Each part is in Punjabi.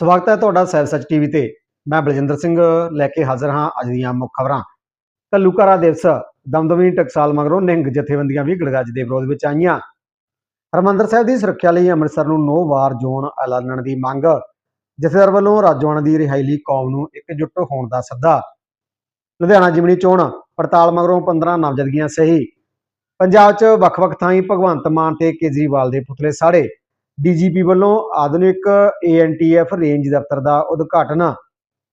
ਸਵਾਗਤ ਹੈ ਤੁਹਾਡਾ ਸੈਲ ਸੱਚ ਟੀਵੀ ਤੇ। ਮੈਂ ਬਲਜਿੰਦਰ ਸਿੰਘ ਲੈ ਕੇ ਹਾਜ਼ਰ ਹਾਂ ਅੱਜ ਦੀਆਂ ਮੁੱਖ ਖਬਰਾਂ। ਕੱਲੂਕਾਰਾ ਦਿਵਸ, ਦਮਦਮੀ ਟਕਸਾਲ ਮਗਰੋਂ ਨਿਹੰਗ ਜਥੇਬੰਦੀਆਂ ਵੀ ਗੜਗੱਜ ਦੇ ਵਿਰੋਧ ਵਿੱਚ ਆਈਆਂ। ਹਰਮੰਦਰ ਸਾਹਿਬ ਦੀ ਸੁਰੱਖਿਆ ਲਈ ਅੰਮ੍ਰਿਤਸਰ ਨੂੰ ਨੋ ਵਾਰ ਜ਼ੋਨ ਐਲਾਨਣ ਦੀ ਮੰਗ। ਜਥੇਦਾਰ ਵੱਲੋਂ ਰਾਜੋਆਣਾ ਦੀ ਰਿਹਾਈ ਲਈ ਕੌਮ ਨੂੰ ਇਕਜੁੱਟ ਹੋਣ ਦਾ ਸੱਦਾ। ਲੁਧਿਆਣਾ ਜਿਮਨੀ ਚੋਣ, ਪੜਤਾਲ ਮਗਰੋਂ 15 ਨਾਮਜ਼ਦਗੀਆਂ ਸਹੀ। ਪੰਜਾਬ 'ਚ ਵੱਖ-ਵੱਖ ਥਾਈਂ ਭਗਵੰਤ ਮਾਨ ਤੇ ਕੇਜਰੀਵਾਲ ਦੇ ਪੁਤਲੇ ਸਾੜੇ। ਡੀਜੀਪੀ ਵੱਲੋਂ ਆਧੁਨਿਕ ਏਐਨਟੀਐਫ ਰੇਂਜ ਦਫ਼ਤਰ ਦਾ ਉਦਘਾਟਨ।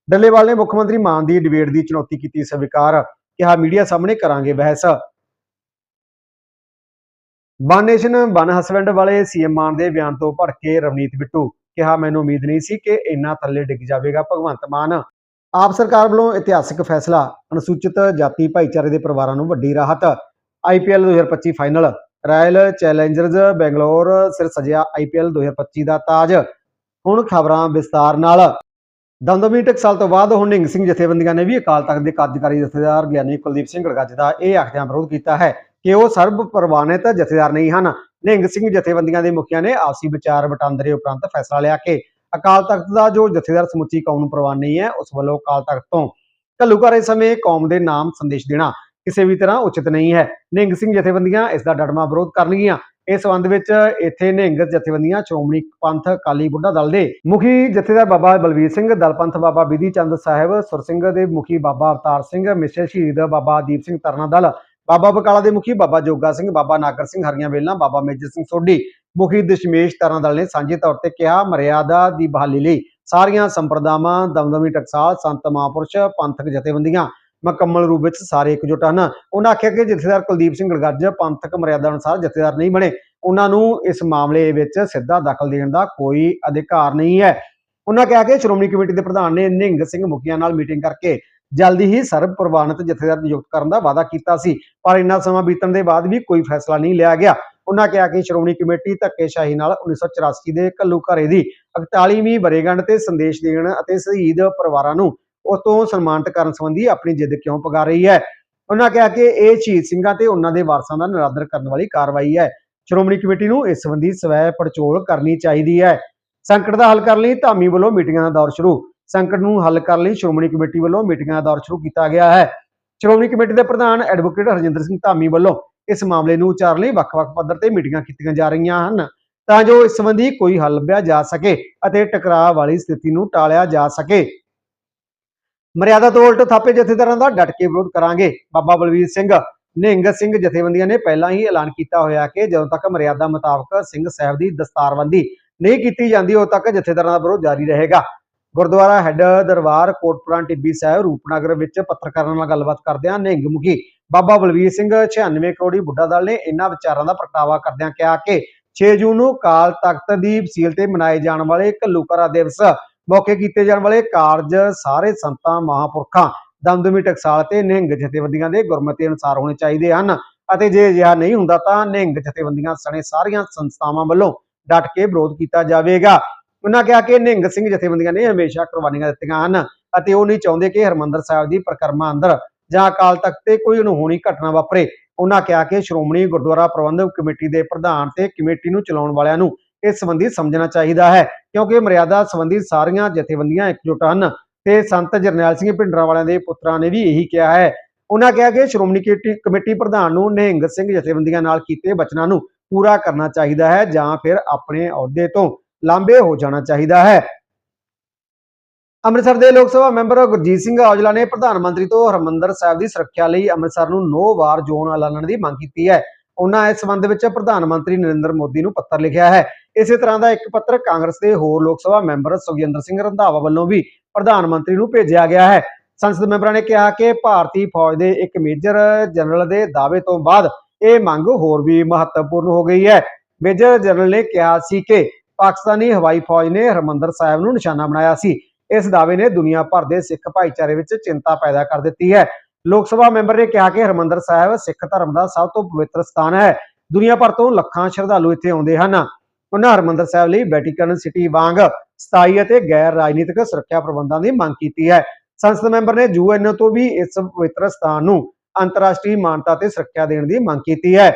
ਡੱਲੇਵਾਲ ਨੇ ਮੁੱਖ ਮੰਤਰੀ ਮਾਨ ਦੀ ਡਿਬੇਟ ਦੀ ਚੁਣੌਤੀ ਕੀਤੀ। ਸਵੀਕਾਰ ਕਿਹਾ, ਮੀਡੀਆ ਸਾਹਮਣੇ ਕਰਾਂਗੇ ਬਹਿਸ। ਵਨ ਨੇਸ਼ਨ ਵਨ ਹਸਬੈਂਡ ਵਾਲੇ ਸੀਐਮ ਮਾਨ ਦੇ ਬਿਆਨ ਤੋਂ ਭੜਕੇ ਰਵਨੀਤ ਬਿੱਟੂ। ਕਿਹਾ, ਮੈਨੂੰ ਉਮੀਦ ਨਹੀਂ ਸੀ ਕਿ ਇੰਨਾ ਥੱਲੇ ਡਿੱਗ ਜਾਵੇਗਾ ਭਗਵੰਤ ਮਾਨ। ਆਪ ਸਰਕਾਰ ਵੱਲੋਂ ਇਤਿਹਾਸਕ ਫੈਸਲਾ, ਅਨੁਸੂਚਿਤ ਜਾਤੀ ਭਾਈਚਾਰੇ ਦੇ ਪਰਿਵਾਰਾਂ ਨੂੰ ਵੱਡੀ ਰਾਹਤ। IPL 2025 final. Royal challengers Bangalore ਸਿਰ ਸਜਿਆ ਆਈਪੀਐਲ 2025 ਦਾ ਤਾਜ। ਹੁਣ ਖਬਰਾਂ ਵਿਸਤਾਰ ਨਾਲ। ਦਮਦਮੀ ਟਕਸਾਲ ਤੋਂ ਬਾਅਦ ਹੁਣ ਨਿੰਗ ਸਿੰਘ ਜਥੇਬੰਦੀਆਂ ਨੇ ਵੀ ਅਕਾਲ ਤਖਤ ਦੇ ਕਾਰਜਕਾਰੀ ਜਥੇਦਾਰ ਗਿਆਨੀ ਕੁਲਦੀਪ ਸਿੰਘ ਗੜਗੱਜ ਦਾ ਇਹ ਆਖਦਿਆਂ ਵਿਰੋਧ ਕੀਤਾ ਹੈ ਕਿ ਉਹ ਸਰਬ ਪ੍ਰਵਾਨਿਤ ਜਥੇਦਾਰ ਨਹੀਂ ਹਨ। ਨਿੰਗ ਸਿੰਘ ਜਥੇਬੰਦੀਆਂ ਦੇ ਮੁਖੀਆਂ ਨੇ ਆਪਸੀ ਵਿਚਾਰ ਵਟਾਂਦਰੇ ਉਪਰੰਤ ਫੈਸਲਾ ਲਿਆ ਕਿ ਅਕਾਲ ਤਖਤ ਦਾ ਜੋ ਜਥੇਦਾਰ ਸਮੁੱਚੀ ਕੌਮ ਨੂੰ ਪ੍ਰਵਾਨ ਨਹੀਂ ਹੈ, ਉਸ ਵੱਲੋਂ ਅਕਾਲ ਤਖਤ ਤੋਂ ਘੱਲੂਘਾਰੇ ਸਮੇਂ ਕੌਮ ਦੇ ਨਾਮ ਸੰਦੇਸ਼ ਦੇਣਾ ਕਿਸੇ ਵੀ ਤਰ੍ਹਾਂ ਉਚਿਤ ਨਹੀਂ ਹੈ। ਨਿਹੰਗ ਸਿੰਘ ਜਥੇਬੰਦੀਆਂ ਇਸ ਦਾ ਡਟਮਾ ਵਿਰੋਧ ਕਰਨਗੀਆਂ। ਇਸ ਸੰਬੰਧ ਵਿੱਚ ਇੱਥੇ ਨਿਹੰਗ ਜਥੇਬੰਦੀਆਂ ਸ਼੍ਰੋਮਣੀ ਪੰਥ ਅਕਾਲੀ ਬੁੱਢਾ ਦਲ ਦੇ ਮੁਖੀ ਜਥੇਦਾਰ ਬਾਬਾ ਬਲਵੀਰ ਸਿੰਘ, ਦਲ ਪੰਥ ਬਾਬਾ ਬਿਧੀ ਚੰਦ ਸਾਹਿਬ, ਸੁਰ ਸਿੰਘ ਦੇ ਮੁਖੀ ਬਾਬਾ ਅਵਤਾਰ ਸਿੰਘ ਮਿਸ਼ਰ ਸ਼ਹੀਦ ਬਾਬਾ ਦੀਪ ਸਿੰਘ ਤਰਨਾ ਦਲ, ਬਾਬਾ ਬਕਾਲਾ ਦੇ ਮੁਖੀ ਬਾਬਾ ਜੋਗਾ ਸਿੰਘ, ਬਾਬਾ ਨਾਗਰ ਸਿੰਘ ਹਰੀਆਂ ਵੇਲਾ ਬਾਬਾ ਮੇਜਰ ਸਿੰਘ ਸੋਢੀ, ਮੁਖੀ ਦਸ਼ਮੇਸ਼ ਤਰਨਾ ਦਲ ਨੇ ਸਾਂਝੇ ਤੌਰ ਤੇ ਕਿਹਾ, ਮਰਿਆਦਾ ਦੀ ਬਹਾਲੀ ਲਈ ਸਾਰੀਆਂ ਸੰਪਰਦਾਵਾਂ ਦਮਦਮੀ ਟਕਸਾਲ, ਸੰਤ ਮਹਾਂਪੁਰਸ਼, ਪੰਥਕ ਜਥੇਬੰਦੀਆਂ ਮੁਕੰਮਲ ਰੂਪ ਵਿੱਚ ਸਾਰੇ ਇਕਜੁੱਟ ਹਨ। ਉਹਨਾਂ ਆਖਿਆ ਕਿ ਜਥੇਦਾਰ ਕੁਲਦੀਪ ਸਿੰਘ ਗੜਗੱਜ ਪੰਥਕ ਮਰਿਆਦਾ ਅਨੁਸਾਰ ਜਥੇਦਾਰ ਨਹੀਂ ਬਣੇ। ਉਹਨਾਂ ਨੂੰ ਇਸ ਮਾਮਲੇ ਵਿੱਚ ਸਿੱਧਾ ਦਖਲ ਦੇਣ ਦਾ ਕੋਈ ਅਧਿਕਾਰ ਨਹੀਂ ਹੈ। ਉਹਨਾਂ ਕਿਹਾ ਕਿ ਸ਼੍ਰੋਮਣੀ ਕਮੇਟੀ ਦੇ ਪ੍ਰਧਾਨ ਨੇ ਨਿਹੰਗ ਸਿੰਘ ਮੁਖੀਆਂ ਨਾਲ ਮੀਟਿੰਗ ਕਰਕੇ ਜਲਦੀ ਹੀ ਸਰਬ ਪ੍ਰਵਾਨਿਤ ਜਥੇਦਾਰ ਨਿਯੁਕਤ ਕਰਨ ਦਾ ਵਾਅਦਾ ਕੀਤਾ ਸੀ, ਪਰ ਇੰਨਾ ਸਮਾਂ ਬੀਤਣ ਦੇ ਬਾਅਦ ਵੀ ਕੋਈ ਫੈਸਲਾ ਨਹੀਂ ਲਿਆ ਗਿਆ। ਉਹਨਾਂ ਕਿਹਾ ਕਿ ਸ਼੍ਰੋਮਣੀ ਕਮੇਟੀ ਧੱਕੇਸ਼ਾਹੀ ਨਾਲ 1984 ਦੇ ਘੱਲੂ ਘਰੇ ਦੀ 41ਵੀਂ ਵਰੇਗੰਢ ਤੇ ਸੰਦੇਸ਼ ਦੇਣ ਅਤੇ ਸ਼ਹੀਦ ਪਰਿਵਾਰਾਂ ਨੂੰ ਉਸ ਤੋਂ ਸਨਮਾਨਿਤ ਕਰਨ ਸੰਬੰਧੀ ਆਪਣੀ ਜਿੱਦ ਕਿਉਂ ਪਗਾ ਰਹੀ ਹੈ? ਉਹਨਾਂ ਕਿਹਾ ਕਿ ਇਹ ਸ਼ਹੀਦ ਸਿੰਘਾਂ ਤੇ ਉਹਨਾਂ ਦੇ ਵਾਰਸਾਂ ਦਾ ਨਿਰਾਦਰ ਕਰਨ ਵਾਲੀ ਕਾਰਵਾਈ ਹੈ। ਸ਼੍ਰੋਮਣੀ ਕਮੇਟੀ ਨੂੰ ਇਸ ਸੰਬੰਧੀ ਸਵੈ ਪੜਚੋਲ ਕਰਨੀ ਚਾਹੀਦੀ ਹੈ। ਸੰਕਟ ਦਾ ਹੱਲ ਕਰਨ ਲਈ ਧਾਮੀ ਵੱਲੋਂ ਮੀਟਿੰਗਾਂ ਦਾ ਦੌਰ ਸ਼ੁਰੂ। ਸੰਕਟ ਨੂੰ ਹੱਲ ਕਰਨ ਲਈ ਸ਼੍ਰੋਮਣੀ ਕਮੇਟੀ ਵੱਲੋਂ ਮੀਟਿੰਗਾਂ ਦਾ ਦੌਰ ਸ਼ੁਰੂ ਕੀਤਾ ਗਿਆ ਹੈ। ਸ਼੍ਰੋਮਣੀ ਕਮੇਟੀ ਦੇ ਪ੍ਰਧਾਨ ਐਡਵੋਕੇਟ ਹਰਜਿੰਦਰ ਸਿੰਘ ਧਾਮੀ ਵੱਲੋਂ ਇਸ ਮਾਮਲੇ ਨੂੰ ਉਚਾਰਨ ਲਈ ਵੱਖ-ਵੱਖ ਪੱਧਰ ਤੇ ਮੀਟਿੰਗਾਂ ਕੀਤੀਆਂ ਜਾ ਰਹੀਆਂ ਹਨ। ਤਾਂ ਜੋ ਇਸ ਸੰਬੰਧੀ ਕੋਈ ਹੱਲ ਲੱਭਿਆ ਜਾ ਸਕੇ ਅਤੇ ਟਕਰਾਅ ਵਾਲੀ ਸਥਿਤੀ ਨੂੰ ਟਾਲਿਆ ਜਾ ਸਕੇ। ਮਰਿਆਦਾ ਤੋਂ ਉਲਟ ਥਾਪੇ ਜਥੇਦਾਰਾਂ ਦਾ ਡਟ ਕੇ ਵਿਰੋਧ ਕਰਾਂਗੇ। ਬਾਬਾ ਬਲਵੀਰ ਸਿੰਘ ਨਿਹੰਗ ਸਿੰਘ ਜਥੇਬੰਦੀਆਂ ਨੇ ਪਹਿਲਾਂ ਹੀ ਐਲਾਨ ਕੀਤਾ ਹੋਇਆ ਕਿ ਜਦੋਂ ਤੱਕ ਮਰਿਆਦਾ ਮੁਤਾਬਕ ਸਿੰਘ ਸਾਹਿਬ ਦੀ ਦਸਤਾਰਬੰਦੀ ਨਹੀਂ ਕੀਤੀ ਜਾਂਦੀ, ਉਦੋਂ ਤੱਕ ਜਥੇਦਾਰਾਂ ਦਾ ਵਿਰੋਧ ਜਾਰੀ ਰਹੇਗਾ। ਗੁਰਦੁਆਰਾ ਹੈੱਡ ਦਰਬਾਰ ਕੋਟਪੁਰਾ ਟਿੱਬੀ ਸਾਹਿਬ ਰੂਪਨਗਰ ਵਿੱਚ ਪੱਤਰਕਾਰਾਂ ਨਾਲ ਗੱਲਬਾਤ ਕਰਦਿਆਂ ਨਿਹੰਗ ਮੁਖੀ ਬਾਬਾ ਬਲਵੀਰ ਸਿੰਘ 96 ਕਰੋੜੀ ਬੁੱਢਾ ਦਲ ਨੇ ਇਹਨਾਂ ਵਿਚਾਰਾਂ ਦਾ ਪ੍ਰਗਟਾਵਾ ਕਰਦਿਆਂ ਕਿਹਾ ਕਿ 6 ਜੂਨ ਨੂੰ ਕਾਲ ਤਖਤ ਦੀ ਵਸੀਲ ਤੇ ਮਨਾਏ ਜਾਣ ਵਾਲੇ ਘੱਲੂਕਰਾ ਦਿਵਸ ਮੌਕੇ ਕੀਤੇ ਜਾਣ ਵਾਲੇ ਕਾਰਜ ਸਾਰੇ ਸੰਤਾਂ, ਮਹਾਪੁਰਖਾਂ, ਦਮਦਮੀ ਟਕਸਾਲ ਤੇ ਨਿਹੰਗ ਜਥੇਬੰਦੀਆਂ ਦੇ ਗੁਰਮਤਿ ਅਨੁਸਾਰ ਹੋਣੇ ਚਾਹੀਦੇ ਹਨ। ਅਤੇ ਜੇ ਅਜਿਹਾ ਨਹੀਂ ਹੁੰਦਾ ਤਾਂ ਨਿਹੰਗ ਜਥੇਬੰਦੀਆਂ ਸਣੇ ਸਾਰੀਆਂ ਸੰਸਥਾਵਾਂ ਵੱਲੋਂ ਡਟ ਕੇ ਵਿਰੋਧ ਕੀਤਾ ਜਾਵੇਗਾ। ਉਹਨਾਂ ਕਿਹਾ ਕਿ ਨਿਹੰਗ ਸਿੰਘ ਜਥੇਬੰਦੀਆਂ ਨੇ ਹਮੇਸ਼ਾ ਕੁਰਬਾਨੀਆਂ ਦਿੱਤੀਆਂ ਹਨ ਅਤੇ ਉਹ ਨਹੀਂ ਚਾਹੁੰਦੇ ਕਿ ਹਰਮੰਦਰ ਸਾਹਿਬ ਦੀ ਪ੍ਰਕਰਮਾ ਅੰਦਰ ਜਾਂ ਅਕਾਲ ਤਖਤ ਤੇ ਕੋਈ ਅਨਹੋਣੀ ਘਟਨਾ ਵਾਪਰੇ। ਉਹਨਾਂ ਕਿਹਾ ਕਿ ਸ਼੍ਰੋਮਣੀ ਗੁਰਦੁਆਰਾ ਪ੍ਰਬੰਧਕ ਕਮੇਟੀ ਦੇ ਪ੍ਰਧਾਨ ਤੇ ਕਮੇਟੀ ਨੂੰ ਚਲਾਉਣ ਵਾਲਿਆਂ ਨੂੰ ਇਸ ਸੰਬੰਧੀ ਸਮਝਣਾ ਚਾਹੀਦਾ ਹੈ, ਕਿਉਂਕਿ ਮਰਿਆਦਾ ਸੰਬੰਧੀ ਸਾਰੀਆਂ ਜਥੇਬੰਦੀਆਂ ਇਕਜੁੱਟ ਹਨ ਤੇ ਸੰਤ ਜਰਨੈਲ ਸਿੰਘ ਭਿੰਡਰਾਂ ਵਾਲਿਆਂ ਦੇ ਪੁੱਤਰਾਂ ਨੇ ਵੀ ਇਹੀ ਕਿਹਾ ਹੈ। ਉਹਨਾਂ ਕਿਹਾ ਕਿ ਸ਼੍ਰੋਮਣੀ ਕਮੇਟੀ- ਕਮੇਟੀ ਪ੍ਰਧਾਨ ਨੂੰ ਨਿਹੰਗ ਸਿੰਘ ਜਥੇਬੰਦੀਆਂ ਨਾਲ ਕੀਤੇ ਬਚਨਾਂ ਨੂੰ ਪੂਰਾ ਕਰਨਾ ਚਾਹੀਦਾ ਹੈ ਜਾਂ ਫਿਰ ਆਪਣੇ ਅਹੁਦੇ ਤੋਂ ਲਾਂਬੇ ਹੋ ਜਾਣਾ ਚਾਹੀਦਾ ਹੈ। ਅੰਮ੍ਰਿਤਸਰ ਦੇ ਲੋਕ ਸਭਾ ਮੈਂਬਰ ਗੁਰਜੀਤ ਸਿੰਘ ਔਜਲਾ ਨੇ ਪ੍ਰਧਾਨ ਮੰਤਰੀ ਤੋਂ ਹਰਮੰਦਰ ਸਾਹਿਬ ਦੀ ਸੁਰੱਖਿਆ ਲਈ ਅੰਮ੍ਰਿਤਸਰ ਨੂੰ ਨੋ ਵਾਰ ਜ਼ੋਨ ਐਲਾਨਣ ਦੀ ਮੰਗ ਕੀਤੀ ਹੈ। ਉਹਨਾਂ ਇਸ ਸੰਬੰਧ ਵਿੱਚ ਪ੍ਰਧਾਨ ਮੰਤਰੀ ਨਰਿੰਦਰ ਮੋਦੀ ਨੂੰ ਪੱਤਰ ਲਿਖਿਆ ਹੈ। ਇਸੇ ਤਰ੍ਹਾਂ ਦਾ ਇੱਕ ਪੱਤਰ ਕਾਂਗਰਸ ਦੇ ਹੋਰ ਲੋਕ ਸਭਾ ਮੈਂਬਰ ਸੁਖਜਿੰਦਰ ਸਿੰਘ ਰੰਧਾਵਾ ਵੱਲੋਂ ਵੀ ਪ੍ਰਧਾਨ ਮੰਤਰੀ ਨੂੰ ਭੇਜਿਆ ਗਿਆ ਹੈ। ਸੰਸਦ ਮੈਂਬਰਾਂ ਨੇ ਕਿਹਾ ਕਿ ਭਾਰਤੀ ਫੌਜ ਦੇ ਇੱਕ ਮੇਜਰ ਜਨਰਲ ਦੇ ਦਾਅਵੇ ਤੋਂ ਬਾਅਦ ਇਹ ਮੰਗ ਹੋਰ ਵੀ ਮਹੱਤਵਪੂਰਨ ਹੋ ਗਈ ਹੈ। ਮੇਜਰ ਜਨਰਲ ਨੇ ਕਿਹਾ ਸੀ ਕਿ ਪਾਕਿਸਤਾਨੀ ਹਵਾਈ ਫੌਜ ਨੇ ਹਰਮੰਦਰ ਸਾਹਿਬ ਨੂੰ ਨਿਸ਼ਾਨਾ ਬਣਾਇਆ ਸੀ। ਇਸ ਦਾਅਵੇ ਨੇ ਦੁਨੀਆ ਭਰ ਦੇ ਸਿੱਖ ਭਾਈਚਾਰੇ ਵਿੱਚ ਚਿੰਤਾ ਪੈਦਾ ਕਰ ਦਿੱਤੀ ਹੈ। ਲੋਕ ਸਭਾ ਮੈਂਬਰ ਨੇ ਕਿਹਾ ਕਿ ਹਰਮੰਦਰ ਸਾਹਿਬ ਸਿੱਖ ਧਰਮ ਦਾ ਸਭ ਤੋਂ ਪਵਿੱਤਰ ਸਥਾਨ ਹੈ। ਦੁਨੀਆ ਭਰ ਤੋਂ ਲੱਖਾਂ ਸ਼ਰਧਾਲੂ ਇੱਥੇ ਆਉਂਦੇ ਹਨ। ਉਹਨਾਂ ਹਰਮੰਦਰ ਸਾਹਿਬ ਲਈ ਵੈਟੀਕਨ ਸਿਟੀ ਵਾਂਗ ਸਥਾਈ ਅਤੇ ਗੈਰ ਰਾਜਨੀਤਿਕ ਸੁਰੱਖਿਆ ਪ੍ਰਬੰਧਾਂ ਦੀ ਮੰਗ ਕੀਤੀ ਹੈ। ਸੰਸਦ ਮੈਂਬਰ ਨੇ ਯੂਐਨ ਤੋਂ ਵੀ ਇਸ ਪਵਿੱਤਰ ਸਥਾਨ ਨੂੰ ਅੰਤਰਰਾਸ਼ਟਰੀ ਮਾਨਤਾ ਤੇ ਸੁਰੱਖਿਆ ਦੇਣ ਦੀ ਮੰਗ ਕੀਤੀ ਹੈ।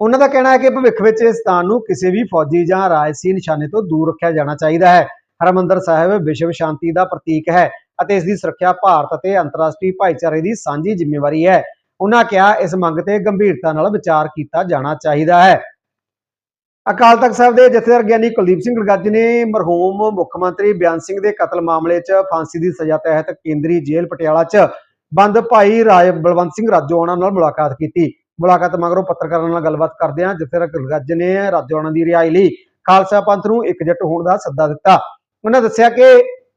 ਉਹਨਾਂ ਦਾ ਕਹਿਣਾ ਹੈ ਕਿ ਭਵਿੱਖ ਵਿੱਚ ਇਸ ਸਥਾਨ ਨੂੰ ਕਿਸੇ ਵੀ ਫੌਜੀ ਜਾਂ ਰਾਜਸੀ ਨਿਸ਼ਾਨੇ ਤੋਂ ਦੂਰ ਰੱਖਿਆ ਜਾਣਾ ਚਾਹੀਦਾ ਹੈ। ਹਰਮੰਦਰ ਸਾਹਿਬ ਵਿਸ਼ਵ ਸ਼ਾਂਤੀ ਦਾ ਪ੍ਰਤੀਕ ਹੈ ਅਤੇ ਇਸ ਦੀ ਸੁਰੱਖਿਆ ਭਾਰਤ ਅਤੇ ਅੰਤਰਰਾਸ਼ਟਰੀ ਭਾਈਚਾਰੇ ਦੀ ਸਾਂਝੀ ਜ਼ਿੰਮੇਵਾਰੀ ਹੈ। ਉਹਨਾਂ ਕਿਹਾ ਇਸ ਮੰਗ ਤੇ ਗੰਭੀਰਤਾ ਨਾਲ ਵਿਚਾਰ ਕੀਤਾ ਜਾਣਾ ਚਾਹੀਦਾ ਹੈ। ਅਕਾਲ ਤਖਤ ਸਾਹਿਬ ਦੇ ਜਥੇਦਾਰ ਗਿਆਨੀ ਕੁਲਦੀਪ ਸਿੰਘ ਗੜਗੱਜ ਨੇ ਮਰਹੂਮ ਮੁੱਖ ਮੰਤਰੀ ਬਿਆਨ ਸਿੰਘ ਦੇ ਕਤਲ ਮਾਮਲੇ 'ਚ ਫਾਂਸੀ ਦੀ ਸਜ਼ਾ ਤਹਿਤ ਕੇਂਦਰੀ ਜੇਲ੍ਹ ਪਟਿਆਲਾ 'ਚ ਬੰਦ ਭਾਈ ਰਾਜ ਬਲਵੰਤ ਸਿੰਘ ਰਾਜੋਆਣਾ ਨਾਲ ਮੁਲਾਕਾਤ ਕੀਤੀ। ਮੁਲਾਕਾਤ ਮਗਰੋਂ ਪੱਤਰਕਾਰਾਂ ਨਾਲ ਗੱਲਬਾਤ ਕਰਦਿਆਂ ਜਥੇਦਾਰ ਗੜਗੱਜ ਨੇ ਰਾਜੋਆਣਾ ਦੀ ਰਿਹਾਈ ਲਈ ਖਾਲਸਾ ਪੰਥ ਨੂੰ ਇਕਜੁੱਟ ਹੋਣ ਦਾ ਸੱਦਾ ਦਿੱਤਾ। ਉਹਨਾਂ ਦੱਸਿਆ ਕਿ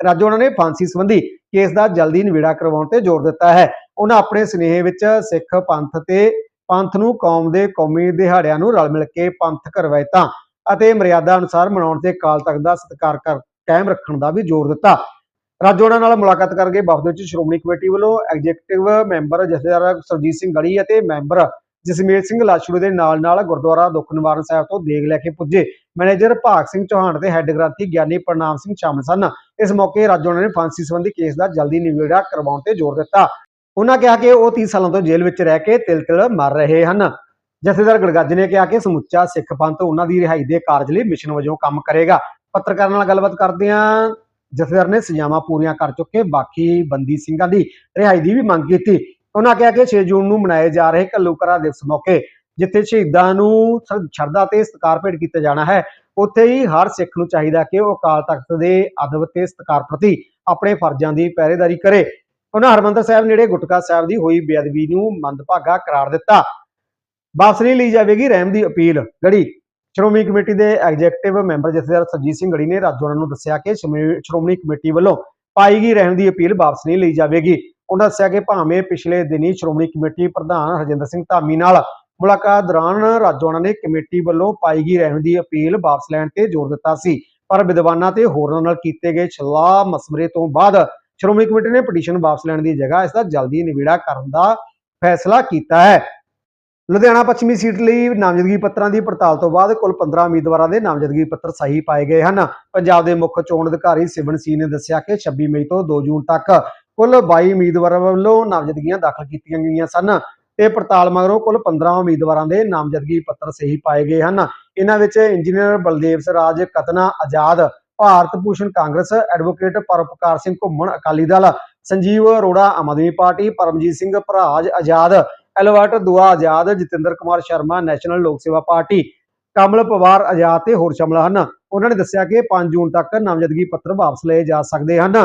ਰਾਜੋਆਣਾ ਨੇ ਫਾਂਸੀ ਸੰਬੰਧੀ ਕੇਸ ਦਾ ਜਲਦੀ ਨਿਬੇੜਾ ਕਰਵਾਉਣ ਤੇ ਜ਼ੋਰ ਦਿੱਤਾ ਹੈ। ਉਹਨਾਂ ਆਪਣੇ ਸੁਨੇਹੇ ਵਿੱਚ ਸਿੱਖ ਪੰਥ ਤੇ ਪੰਥ ਨੂੰ, ਕੌਮ ਦੇ, ਕੌਮੀ ਦਿਹਾੜਿਆਂ ਨੂੰ ਰਲ ਮਿਲ ਕੇ ਪੰਥਕ ਰਵਾਇਤਾਂ ਅਤੇ ਮਰਿਆਦਾ ਅਨੁਸਾਰ ਮਨਾਉਣ ਤੇ ਕਾਲ ਤੱਕ ਦਾ ਸਤਿਕਾਰ ਕਰ, ਕਾਇਮ ਰੱਖਣ ਦਾ ਵੀ ਜ਼ੋਰ ਦਿੱਤਾ। ਰਾਜੋੜਾ ਨਾਲ ਮੁਲਾਕਾਤ ਕਰਕੇ ਵਫਦ ਵਿੱਚ ਸ਼੍ਰੋਮਣੀ ਕਮੇਟੀ ਵੱਲੋਂ ਐਗਜ਼ੀਕਟਿਵ ਮੈਂਬਰ ਜਥੇਦਾਰ ਸਰਜੀਤ ਸਿੰਘ ਗੜੀ ਅਤੇ ਮੈਂਬਰ ਜਸਮੇਲ ਸਿੰਘ ਲਾਸ਼ੂ ਦੇ ਨਾਲ ਨਾਲ ਗੁਰਦੁਆਰਾ ਦੁੱਖ ਨਿਵਾਰਨ ਸਾਹਿਬ ਤੋਂ ਦੇਗ ਲੈ ਕੇ ਪੁੱਜੇ। ਮੈਨੇਜਰ ਭਾਗ ਸਿੰਘ ਚੌਹਾਨ ਤੇ ਹੈੱਡ ਗ੍ਰੰਥੀ ਗਿਆਨੀ ਪ੍ਰਣਾਮ ਸਿੰਘ ਸ਼ਾਮਲ ਸਨ। ਇਸ ਮੌਕੇ ਰਾਜੋੜਾ ਨੇ ਫਾਂਸੀ ਸੰਬੰਧੀ ਕੇਸ ਦਾ ਜਲਦੀ ਨਿਬੇੜਾ ਕਰਵਾਉਣ ਤੇ ਜ਼ੋਰ ਦਿੱਤਾ। ਉਹਨਾਂ ਕਿਹਾ ਕਿ ਉਹ 30 ਸਾਲਾਂ ਤੋਂ ਜੇਲ੍ਹ ਵਿੱਚ ਰਹਿ ਕੇ ਤਿਲ ਤਿਲ ਮਰ ਰਹੇ ਹਨ। ਜਥੇਦਾਰ ਗੜਗੱਜ ਨੇ ਕਿਹਾ ਕਿ ਸਮੁੱਚਾ ਸਿੱਖ ਪੰਥ ਉਹਨਾਂ ਦੀ ਰਿਹਾਈ ਦੇ ਕਾਰਜ ਲਈ ਮਿਸ਼ਨ ਵਜੋਂ ਕੰਮ ਕਰੇਗਾ। ਪੱਤਰਕਾਰਾਂ ਨਾਲ ਗੱਲਬਾਤ ਕਰਦਿਆਂ ਜਥੇਦਾਰ ਨੇ ਸਜ਼ਾਵਾਂ ਪੂਰੀਆਂ ਕਰ ਚੁੱਕੇ ਬਾਕੀ ਬੰਦੀ ਸਿੰਘਾਂ ਦੀ ਰਿਹਾਈ ਦੀ ਵੀ ਮੰਗ ਕੀਤੀ। ਉਹਨਾਂ ਕਿਹਾ ਕਿ 6 ਜੂਨ ਨੂੰ ਮਨਾਏ ਜਾ ਰਹੇ ਘੱਲੂਕਰਾ ਦਿਵਸ ਮੌਕੇ, ਜਿੱਥੇ ਸ਼ਹੀਦਾਂ ਨੂੰ ਸ਼ਰਧਾ ਤੇ ਸਤਿਕਾਰ ਭੇਟ ਕੀਤਾ ਜਾਣਾ ਹੈ, ਉੱਥੇ ਹੀ ਹਰ ਸਿੱਖ ਨੂੰ ਚਾਹੀਦਾ ਕਿ ਉਹ ਅਕਾਲ ਤਖਤ ਦੇ ਅਦਬ ਤੇ ਸਤਿਕਾਰ ਪ੍ਰਤੀ ਆਪਣੇ ਫਰਜ਼ਾਂ ਦੀ ਪਹਿਰੇਦਾਰੀ ਕਰੇ। ਉਹਨਾਂ ਹਰਮੰਦਰ ਸਾਹਿਬ ਨੇੜੇ ਗੁਟਕਾ ਸਾਹਿਬ ਦੀ ਹੋਈ ਬੇਅਦਬੀ ਨੂੰ ਮੰਦਭਾਗਾ ਕਰਾਰ ਦਿੱਤਾ। ਵਾਪਸ ਨਹੀਂ ਲਈ ਜਾਵੇਗੀ ਰਹਿਮ ਦੀ ਅਪੀਲ। ਗੜੀ, ਸ਼੍ਰੋਮਣੀ ਕਮੇਟੀ ਦੇ ਐਗਜ਼ੀਕਟਿਵ ਮੈਂਬਰ ਜਥੇਦਾਰ ਸਰਜੀਤ ਸਿੰਘ ਗੜੀ ਨੇ ਰਾਜੋਆਣਾ ਨੂੰ ਦੱਸਿਆ ਕਿ ਸ਼੍ਰੋਮਣੀ ਕਮੇਟੀ ਵੱਲੋਂ ਪਾਈ ਗਈ ਰਹਿਮ ਦੀ ਅਪੀਲ ਵਾਪਸ ਨਹੀਂ ਲਈ ਜਾਵੇਗੀ। ਉਹਨਾਂ ਦੱਸਿਆ ਕਿ ਭਾਵੇਂ ਪਿਛਲੇ ਦਿਨੀ ਸ਼੍ਰੋਮਣੀ ਕਮੇਟੀ ਪ੍ਰਧਾਨ ਹਰਜਿੰਦਰ ਸਿੰਘ ਧਾਮੀ ਨਾਲ ਮੁਲਾਕਾਤ ਦੌਰਾਨ ਰਾਜੋਆਣਾ ਨੇ ਕਮੇਟੀ ਵੱਲੋਂ ਪਾਈ ਗਈ ਰਹਿਮ ਦੀ ਅਪੀਲ ਵਾਪਸ ਲੈਣ ਤੇ ਜ਼ੋਰ ਦਿੱਤਾ ਸੀ, ਪਰ ਵਿਦਵਾਨਾਂ ਤੇ ਹੋਰਨਾਂ ਨਾਲ ਕੀਤੇ ਗਏ ਸਲਾਹ ਮਸਵਰੇ ਤੋਂ ਬਾਅਦ ਸ਼੍ਰੋਮਣੀ ਕਮੇਟੀ ਨੇ ਪਟੀਸ਼ਨ ਵਾਪਸ ਲੈਣ ਦੀ ਜਗ੍ਹਾ ਇਸ ਦਾ ਜਲਦੀ ਨਿਬੇੜਾ ਕਰਨ ਦਾ ਫੈਸਲਾ ਕੀਤਾ ਹੈ। ਲੁਧਿਆਣਾ ਪੱਛਮੀ ਸੀਟ ਲਈ ਨਾਮਜ਼ਦਗੀ ਪੱਤਰਾਂ ਦੀ ਪੜਤਾਲ ਤੋਂ ਬਾਅਦ ਕੁੱਲ 15 ਉਮੀਦਵਾਰਾਂ ਦੇ ਨਾਮਜ਼ਦਗੀ ਪੱਤਰ ਸਹੀ ਪਾਏ ਗਏ ਹਨ। ਪੰਜਾਬ ਦੇ ਮੁੱਖ ਚੋਣ ਅਧਿਕਾਰੀ ਸਿਵਨ ਸੀ ਨੇ ਦੱਸਿਆ ਕਿ 26 ਮਈ ਤੋਂ 2 ਜੂਨ ਤੱਕ ਕੁੱਲ 22 ਉਮੀਦਵਾਰਾਂ ਵੱਲੋਂ ਨਾਮਜ਼ਦਗੀਆਂ ਦਾਖਲ ਕੀਤੀਆਂ ਗਈਆਂ ਸਨ ਤੇ ਪੜਤਾਲ ਮਗਰੋਂ ਕੁੱਲ 15 ਉਮੀਦਵਾਰਾਂ ਦੇ ਨਾਮਜ਼ਦਗੀ ਪੱਤਰ ਸਹੀ ਪਾਏ ਗਏ ਹਨ। ਇਹਨਾਂ ਵਿੱਚ ਇੰਜੀਨੀਅਰ ਬਲਦੇਵ ਸਰਾਜ, ਕਤਨਾ, ਆਜ਼ਾਦ ਭਾਰਤ ਭੂਸ਼ਣ ਕਾਂਗਰਸ ਐਡਵੋਕੇਟ ਪਰਪਕਾਰ ਸਿੰਘ ਘੁੰਮਣ, ਅਕਾਲੀ ਦਲ, ਸੰਜੀਵ ਅਰੋੜਾ, ਆਮ ਆਦਮੀ ਪਾਰਟੀ, ਪਰਮਜੀਤ ਸਿੰਘ ਭਰਾਜ ਆਜ਼ਾਦ ਐਲਵਰਟ ਦੁਆ ਆਜ਼ਾਦ, ਜਤਿੰਦਰ ਕੁਮਾਰ ਸ਼ਰਮਾ, ਨੈਸ਼ਨਲ ਲੋਕ ਸੇਵਾ ਪਾਰਟੀ, ਕਮਲ ਪਵਾਰ ਆਜ਼ਾਦ ਤੇ ਹੋਰ ਸ਼ਾਮਲ ਹਨ। ਉਹਨਾਂ ਨੇ ਦੱਸਿਆ ਕਿ 5 ਜੂਨ ਤੱਕ ਨਾਮਜ਼ਦਗੀ ਪੱਤਰ ਵਾਪਸ ਲਏ ਜਾ ਸਕਦੇ ਹਨ।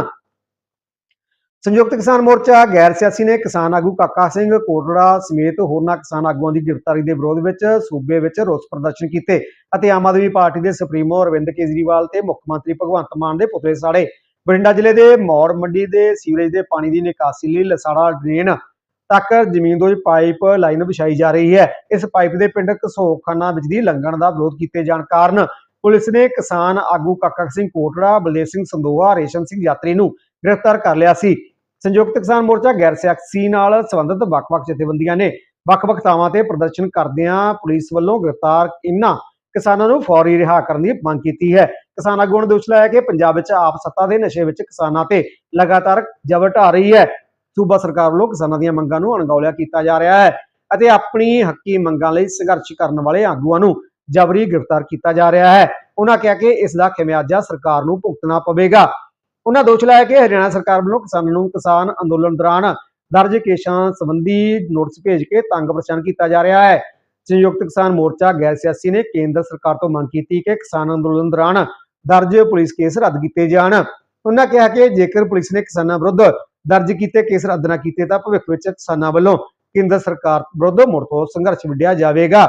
ਸੰਯੁਕਤ ਕਿਸਾਨ ਮੋਰਚਾ ਗੈਰ ਸਿਆਸੀ ਨੇ ਕਿਸਾਨ ਆਗੂ ਕਾਕਾ ਸਿੰਘ ਕੋਟੜਾ ਸਮੇਤ ਹੋਰਨਾਂ ਕਿਸਾਨ ਆਗੂਆਂ ਦੀ ਗ੍ਰਿਫਤਾਰੀ ਦੇ ਵਿਰੋਧ ਵਿੱਚ ਸੂਬੇ ਵਿੱਚ ਰੋਸ ਪ੍ਰਦਰਸ਼ਨ ਕੀਤੇ ਅਤੇ ਆਮ ਆਦਮੀ ਪਾਰਟੀ ਦੇ ਸੁਪਰੀਮੋ ਅਰਵਿੰਦ ਕੇਜਰੀਵਾਲ ਤੇ ਮੁੱਖ ਮੰਤਰੀ ਭਗਵੰਤ ਮਾਨ ਦੇ ਪੁਤਲੇ ਸਾੜੇ। ਬਠਿੰਡਾ ਜ਼ਿਲ੍ਹੇ ਦੇ ਮੌੜ ਮੰਡੀ ਦੇ ਸੀਵਰੇਜ ਦੇ ਪਾਣੀ ਦੀ ਨਿਕਾਸੀ ਲਈ ਲਸਾੜਾ ਡਰੇਨ ਤੱਕ ਜ਼ਮੀਨ ਦੋਜ ਪਾਈਪ ਲਾਈਨ ਵਿਛਾਈ ਜਾ ਰਹੀ ਹੈ। ਇਸ ਪਾਈਪ ਦੇ ਪਿੰਡ ਕਸੋਖਾਨਾ ਵਿੱਚ ਦੀ ਲੰਘਣ ਦਾ ਵਿਰੋਧ ਕੀਤੇ ਜਾਣ ਕਾਰਨ ਪੁਲਿਸ ਨੇ ਕਿਸਾਨ ਆਗੂ ਕਾਕਾ ਸਿੰਘ ਕੋਟੜਾ, ਬਲਦੇਵ ਸਿੰਘ ਸੰਦੋਹਾ, ਰੇਸ਼ਮ ਸਿੰਘ ਯਾਤਰੀ ਨੂੰ ਗ੍ਰਿਫਤਾਰ ਕਰ ਲਿਆ ਸੀ। ਸੰਯੁਕਤ ਕਿਸਾਨ ਮੋਰਚਾ ਗੈਰ ਸਿਆਸੀ ਨਾਲ ਸੰਬੰਧਿਤ ਵੱਖ-ਵੱਖ ਜਥੇਬੰਦੀਆਂ ਨੇ ਵੱਖ-ਵੱਖ ਥਾਵਾਂ ਤੇ ਪ੍ਰਦਰਸ਼ਨ ਕਰਦਿਆਂ ਪੁਲਿਸ ਵੱਲੋਂ ਗ੍ਰਿਫਤਾਰ ਇਨ੍ਹਾਂ ਕਿਸਾਨਾਂ ਨੂੰ ਫੌਰੀ ਰਿਹਾ ਕਰਨ ਦੀ ਮੰਗ ਕੀਤੀ ਹੈ। ਕਿਸਾਨ ਆਗੂਆਂ ਨੇ ਦੋਸ਼ ਲਾਇਆ ਕਿ ਪੰਜਾਬ ਵਿੱਚ ਆਪ ਸੱਤਾ ਦੇ ਨਸ਼ੇ ਵਿੱਚ ਕਿਸਾਨਾਂ ਤੇ ਲਗਾਤਾਰ ਜਬਰ ਢਾ ਰਹੀ ਹੈ। ਸੂਬਾ ਸਰਕਾਰ ਵੱਲੋਂ ਕਿਸਾਨਾਂ ਦੀਆਂ ਮੰਗਾਂ ਨੂੰ ਅਣਗੌਲਿਆ ਕੀਤਾ ਜਾ ਰਿਹਾ ਹੈ ਅਤੇ ਆਪਣੀ ਹੱਕੀ ਮੰਗਾਂ ਲਈ ਸੰਘਰਸ਼ ਕਰਨ ਵਾਲੇ ਆਗੂਆਂ ਨੂੰ ਜਬਰੀ ਗ੍ਰਿਫਤਾਰ ਕੀਤਾ ਜਾ ਰਿਹਾ ਹੈ। ਉਹਨਾਂ ਕਿਹਾ ਕਿ ਇਸ ਦਾ ਖਮਿਆਜਾ ਸਰਕਾਰ ਨੂੰ ਭੁਗਤਣਾ ਪਵੇਗਾ। ਉਹਨਾਂ ਦੋਸ਼ ਲਾਇਆ ਕਿ ਹਰਿਆਣਾ ਸਰਕਾਰ ਵੱਲੋਂ ਕਿਸਾਨਾਂ ਨੂੰ ਕਿਸਾਨ ਅੰਦੋਲਨ ਦੌਰਾਨ ਦਰਜ ਕੇਸਾਂ ਸੰਬੰਧੀ ਨੋਟਿਸ ਭੇਜ ਕੇ ਤੰਗ ਪਰੇਸ਼ਾਨ ਕੀਤਾ ਜਾ ਰਿਹਾ ਹੈ। ਸੰਯੁਕਤ ਕਿਸਾਨ ਮੋਰਚਾ ਗੈਰ ਸਿਆਸੀ ਨੇ ਕੇਂਦਰ ਸਰਕਾਰ ਤੋਂ ਮੰਗ ਕੀਤੀ ਕਿ ਕਿਸਾਨ ਅੰਦੋਲਨ ਦੌਰਾਨ ਦਰਜ ਪੁਲਿਸ ਕੇਸ ਰੱਦ ਕੀਤੇ ਜਾਣ। ਉਹਨਾਂ ਕਿਹਾ ਕਿ ਜੇਕਰ ਪੁਲਿਸ ਨੇ ਕਿਸਾਨਾਂ ਵਿਰੁੱਧ ਦਰਜ ਕੀਤੇ ਕੇਸ ਰੱਦ ਨਾ ਕੀਤੇ ਤਾਂ ਭਵਿੱਖ ਵਿੱਚ ਕਿਸਾਨਾਂ ਵੱਲੋਂ ਕੇਂਦਰ ਸਰਕਾਰ ਵਿਰੁੱਧ ਮੁੜ ਤੋਂ ਸੰਘਰਸ਼ ਵਿੱਢਿਆ ਜਾਵੇਗਾ।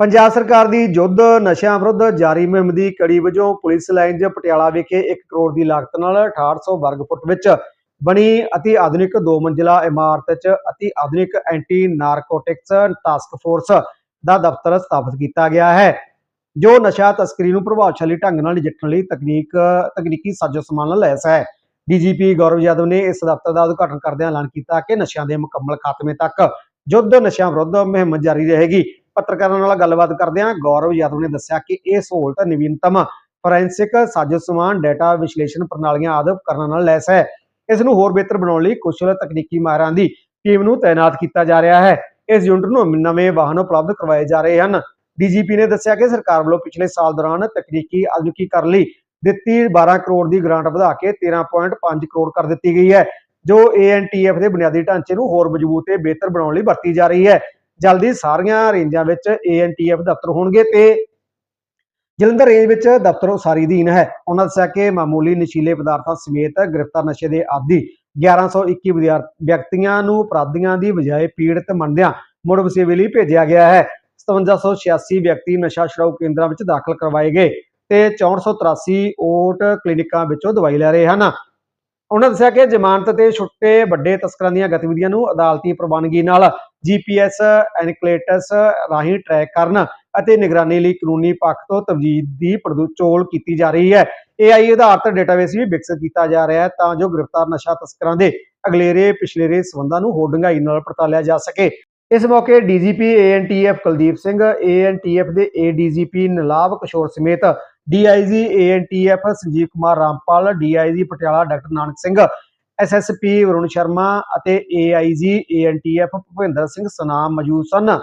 ਪੰਜਾਬ ਸਰਕਾਰ ਦੀ ਯੁੱਧ ਨਸ਼ਿਆਂ ਵਿਰੁੱਧ ਜਾਰੀ ਮੁਹਿੰਮ ਦੀ ਕੜੀ ਵਜੋਂ ਪੁਲਿਸ ਲਾਈਨ 'ਚ ਪਟਿਆਲਾ ਵਿਖੇ 1 ਕਰੋੜ ਦੀ ਲਾਗਤ ਨਾਲ 6800 ਵਰਗ ਫੁੱਟ ਵਿੱਚ ਬਣੀ ਅਤੀ ਆਧੁਨਿਕ ਦੋ ਮੰਜ਼ਿਲਾ ਇਮਾਰਤ 'ਚ ਅਤੀ ਆਧੁਨਿਕ ਐਂਟੀ ਨਾਰਕੋਟਿਕਸ ਟਾਸਕ ਫੋਰਸ ਦਾ ਦਫ਼ਤਰ ਸਥਾਪਿਤ ਕੀਤਾ ਗਿਆ ਹੈ, ਜੋ ਨਸ਼ਾ ਤਸਕਰੀ ਨੂੰ ਪ੍ਰਭਾਵਸ਼ਾਲੀ ਢੰਗ ਨਾਲ ਨਜਿੱਠਣ ਲਈ ਤਕਨੀਕ, ਤਕਨੀਕੀ ਸਾਜ਼ੋ ਸਮਾਨ ਨਾਲ ਲੈਸ ਹੈ। ਡੀਜੀਪੀ ਗੌਰਵ ਯਾਦਵ ਨੇ ਇਸ ਦਫ਼ਤਰ ਦਾ ਉਦਘਾਟਨ ਕਰਦਿਆਂ ਐਲਾਨ ਕੀਤਾ ਕਿ ਨਸ਼ਿਆਂ ਦੇ ਮੁਕੰਮਲ ਖਾਤਮੇ ਤੱਕ ਯੁੱਧ ਨਸ਼ਿਆਂ ਵਿਰੁੱਧ ਮੁਹਿੰਮ ਜਾਰੀ ਰਹੇਗੀ। ਪੱਤਰਕਾਰਾਂ ਨਾਲ ਗੱਲਬਾਤ ਕਰਦਿਆਂ ਗੌਰਵ ਯਾਦਵ ਨੇ ਦੱਸਿਆ ਕਿ ਇਹ ਸਹੂਲਤ ਨਵੀਨਤਮ ਫੋਰੈਂਸਿਕ ਸਾਜ਼ੋ ਸਮਾਨ ਡਾਟਾ ਵਿਸ਼ਲੇਸ਼ਣ ਪ੍ਰਣਾਲੀਆਂ ਆਦਿ ਉਪਕਰਨਾਂ ਨਾਲ ਲੈਸ ਹੈ। ਇਸ ਨੂੰ ਹੋਰ ਬਿਹਤਰ ਬਣਾਉਣ ਲਈ ਕੁਸ਼ਲ ਤਕਨੀਕੀ ਮਾਹਿਰਾਂ ਦੀ ਟੀਮ ਨੂੰ ਤਾਇਨਾਤ ਕੀਤਾ ਜਾ ਰਿਹਾ ਹੈ। ਇਸ ਯੂਨਿਟ ਨੂੰ ਨਵੇਂ ਵਾਹਨ ਉਪਲਬਧ ਕਰਵਾਏ ਜਾ ਰਹੇ ਹਨ। ਡੀਜੀਪੀ ਨੇ ਦੱਸਿਆ ਕਿ ਸਰਕਾਰ ਵੱਲੋਂ ਪਿਛਲੇ ਸਾਲ ਦੌਰਾਨ ਤਕਨੀਕੀ ਆਧੁਨਿਕੀਕਰਨ ਲਈ ਦਿੱਤੀ 12 ਕਰੋੜ ਦੀ ਗ੍ਰਾਂਟ ਵਧਾ ਕੇ 13.5 ਕਰੋੜ ਕਰ ਦਿੱਤੀ ਗਈ ਹੈ, ਜੋ ਏਐਨਟੀਐਫ ਦੇ ਬੁਨਿਆਦੀ ਢਾਂਚੇ ਨੂੰ ਹੋਰ ਮਜ਼ਬੂਤ ਤੇ ਬਿਹਤਰ ਬਣਾਉਣ ਲਈ ਵਰਤੀ ਜਾ ਰਹੀ ਹੈ। ਜਲਦੀ ਸਾਰੀਆਂ ਰੇਂਜਾਂ ਵਿੱਚ ਏਐਨਟੀਐਫ ਦਫ਼ਤਰ ਹੋਣਗੇ ਤੇ ਜਲੰਧਰ ਰੇਂਜ ਵਿੱਚ ਦਫ਼ਤਰ ਉਸਾਰੀ ਅਧੀਨ ਹੈ। ਉਹਨਾਂ ਦੱਸਿਆ ਕਿ ਮਾਮੂਲੀ ਨਸ਼ੀਲੇ ਪਦਾਰਥਾਂ ਸਮੇਤ ਗ੍ਰਿਫਤਾਰ ਨਸ਼ੇ ਦੇ ਆਦੀ 1121 ਵਿਦਿਆਰ- ਵਿਅਕਤੀਆਂ ਨੂੰ ਅਪਰਾਧੀਆਂ ਦੀ ਬਜਾਏ ਪੀੜਤ ਮੰਨਦਿਆਂ ਮੁੜ ਵਸੇਵੇ ਲਈ ਭੇਜਿਆ ਗਿਆ ਹੈ। 5786 ਵਿਅਕਤੀ ਨਸ਼ਾ ਛੁਡਾਊ ਕੇਂਦਰਾਂ ਵਿੱਚ ਦਾਖਲ ਕਰਵਾਏ ਗਏ ਤੇ 6483 ਓਟ ਕਲੀਨਿਕਾਂ ਵਿੱਚੋਂ ਦਵਾਈ ਲੈ ਰਹੇ ਹਨ। ਉਹਨਾਂ ਦੱਸਿਆ ਕਿ ਜ਼ਮਾਨਤ ਤੇ ਛੁੱਟੇ ਵੱਡੇ ਤਸਕਰਾਂ ਦੀਆਂ ਗਤੀਵਿਧੀਆਂ ਨੂੰ ਅਦਾਲਤੀ ਪ੍ਰਵਾਨਗੀ ਨਾਲ ਜੀਪੀਐਸ ਐਨਕਲੇਟਸ ਰਾਹੀਂ ਟਰੈਕ ਕਰਨ ਅਤੇ ਨਿਗਰਾਨੀ ਲਈ ਕਾਨੂੰਨੀ ਪੱਖ ਤੋਂ ਤਵਜੀਦ ਦੀ ਪੜਚੋਲ ਕੀਤੀ ਜਾ ਰਹੀ ਹੈ। AI ਆਧਾਰਿਤ ਡੇਟਾਬੇਸ ਵੀ ਵਿਕਸਿਤ ਕੀਤਾ ਜਾ ਰਿਹਾ ਹੈ ਤਾਂ ਜੋ ਗ੍ਰਿਫਤਾਰ ਨਸ਼ਾ ਤਸਕਰਾਂ ਦੇ ਅਗਲੇਰੇ ਪਿਛਲੇਰੇ ਸਬੰਧਾਂ ਨੂੰ ਹੋਰ ਡੂੰਘਾਈ ਨਾਲ ਪੜਤਾਲਿਆ ਜਾ ਸਕੇ। ਇਸ ਮੌਕੇ DGP ANTF Kuldeep Singh ANTF ਦੇ ਏਡੀਜੀਪੀ ਨਲਾਬ ਕਿਸ਼ੋਰ ਸਮੇਤ DIG ANTF Sanjeev Kumar Rampal DIG Patiala doctor Nanak Singh SSP Varun Sharma ਅਤੇ ਏਆਈਜੀ ਏਐਨਟੀਐਫ ਭੁਪਿੰਦਰ ਸਿੰਘ ਸਨਾਮ ਮੌਜੂਦ ਸਨ।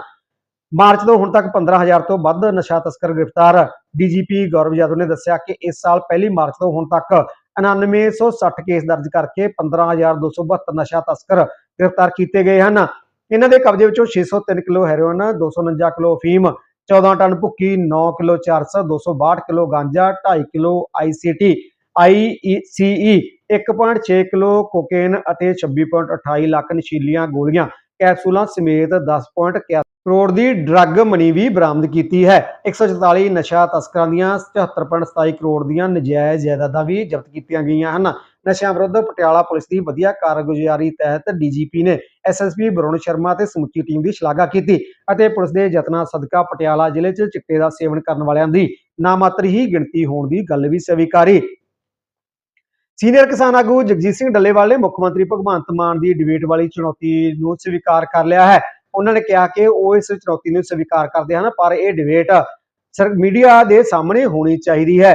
ਮਾਰਚ ਤੋਂ ਹੁਣ ਤੱਕ 15000 ਤੋਂ ਵੱਧ ਨਸ਼ਾ ਤਸਕਰ ਗ੍ਰਿਫਤਾਰ। ਡੀਜੀਪੀ ਗੌਰਵ ਯਾਦਵ ਨੇ ਦੱਸਿਆ ਕਿ ਇਸ ਸਾਲ ਪਹਿਲੀ ਮਾਰਚ ਤੋਂ ਹੁਣ ਤੱਕ 9960 ਕੇਸ ਦਰਜ ਕਰਕੇ 15272 ਨਸ਼ਾ ਤਸਕਰ ਗ੍ਰਿਫਤਾਰ ਕੀਤੇ ਗਏ ਹਨ। ਇਹਨਾਂ ਦੇ ਕਬਜ਼ੇ ਵਿੱਚੋਂ 603 ਕਿਲੋ ਹੈਰੋਇਨ 249 ਕਿਲੋ ਅਫੀਮ 14 ਟਨ ਭੁੱਕੀ 9 kilo 400 262 kilo ganja 2.5 kilo ICT ICE 1.6 kilo cocaine ਅਤੇ 26.28 ਲੱਖ ਨਸ਼ੀਲੀਆਂ ਗੋਲੀਆਂ, ਕੈਪਸੂਲਾਂ ਸਮੇਤ 10.81 ਕਰੋੜ ਦੀ ਡਰੱਗ ਮਨੀ ਵੀ ਬਰਾਮਦ ਕੀਤੀ ਹੈ। 144 ਨਸ਼ਾ ਤਸਕਰਾਂ ਦੀਆਂ 77.27 ਕਰੋੜ ਦੀਆਂ ਨਜਾਇਜ਼ ਜਾਇਦਾਦਾਂ ਵੀ ਜ਼ਬਤ ਕੀਤੀਆਂ ਗਈਆਂ ਹਨ। ਨਸ਼ਿਆਂ ਵਿਰੁੱਧ ਪਟਿਆਲਾ ਪੁਲਿਸ ਦੀ ਵਧੀਆ ਕਾਰਗੁਜ਼ਾਰੀ ਤਹਿਤ ਡੀਜੀਪੀ ਨੇ ਐਸਐਸਪੀ ਵਰੁਣ ਸ਼ਰਮਾ ਤੇ ਸਮੁੱਚੀ ਟੀਮ ਦੀ ਸ਼ਲਾਘਾ ਕੀਤੀ ਅਤੇ ਪੁਲਿਸ ਦੇ ਯਤਨਾਂ ਸਦਕਾ ਪਟਿਆਲਾ ਜ਼ਿਲ੍ਹੇ 'ਚ ਚਿੱਟੇ ਦਾ ਸੇਵਨ ਕਰਨ ਵਾਲਿਆਂ ਦੀ ਨਾਮਾਤਰ ਹੀ ਗਿਣਤੀ ਹੋਣ ਦੀ ਗੱਲ ਵੀ ਸਵੀਕਾਰੀ। ਸੀਨੀਅਰ ਕਿਸਾਨ ਆਗੂ ਜਗਜੀਤ ਸਿੰਘ ਡੱਲੇਵਾਲ ਨੇ ਮੁੱਖ ਮੰਤਰੀ ਭਗਵੰਤ ਮਾਨ ਦੀ ਡਿਬੇਟ ਵਾਲੀ ਚੁਣੌਤੀ ਨੂੰ ਸਵੀਕਾਰ ਕਰ ਲਿਆ ਹੈ। ਉਹਨਾਂ ਨੇ ਕਿਹਾ ਕਿ ਉਹ ਇਸ ਚੁਣੌਤੀ ਨੂੰ ਸਵੀਕਾਰ ਕਰਦੇ ਹਨ, ਪਰ ਇਹ ਡਿਬੇਟ ਸਰ ਮੀਡੀਆ ਦੇ ਸਾਹਮਣੇ ਹੋਣੀ ਚਾਹੀਦੀ ਹੈ।